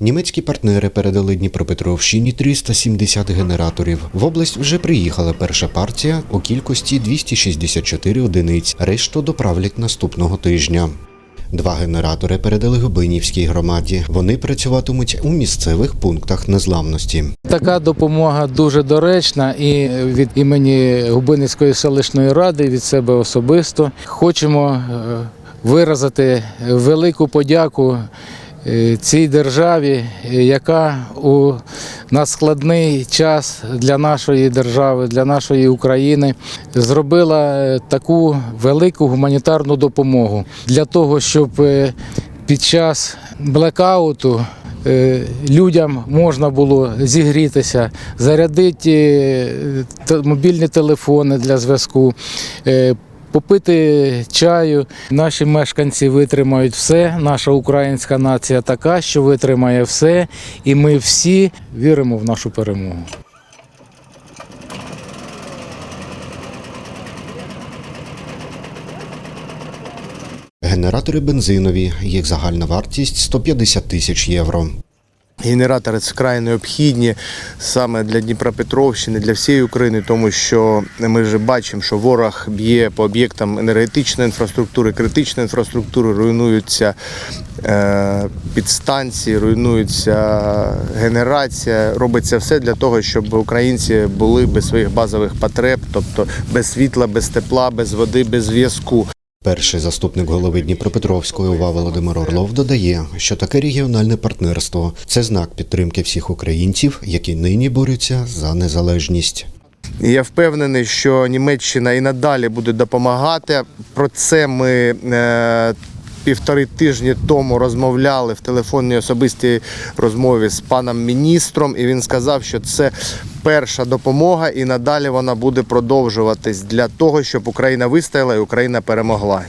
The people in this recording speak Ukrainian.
Німецькі партнери передали Дніпропетровщині 370 генераторів. В область вже приїхала перша партія у кількості 264 одиниць. Решту доправлять наступного тижня. Два генератори передали Губинівській громаді. Вони працюватимуть у місцевих пунктах незламності. Така допомога дуже доречна і від імені Губинівської селищної ради від себе особисто хочемо е, виразити велику подяку цій державі, е, яка у на складний час для нашої держави, для нашої України зробила е, таку велику гуманітарну допомогу для того, щоб е, під час блекауту е, людям можна було зігрітися, зарядити е, мобільні телефони для зв'язку. Попити чаю, наші мешканці витримають все. Наша українська нація така, що витримає все, і ми всі віримо в нашу перемогу. Генератори бензинові, їх загальна вартість 150 тисяч євро. Генератори це вкрай необхідні саме для Дніпропетровщини, для всієї України, тому що ми вже бачимо, що ворог б'є по об'єктам енергетичної інфраструктури, критичної інфраструктури, руйнуються е, підстанції, руйнується генерація. Робиться все для того, щоб українці були без своїх базових потреб, тобто без світла, без тепла, без води, без зв'язку. Перший заступник голови Дніпропетровської УВА Володимир Орлов додає, що таке регіональне партнерство це знак підтримки всіх українців, які нині борються за незалежність. Я впевнений, що Німеччина і надалі буде допомагати. Про це ми е, півтори тижні тому розмовляли в телефонній особистій розмові з паном міністром, і він сказав, що це перша допомога, і надалі вона буде продовжуватись для того, щоб Україна вистояла і Україна перемогла.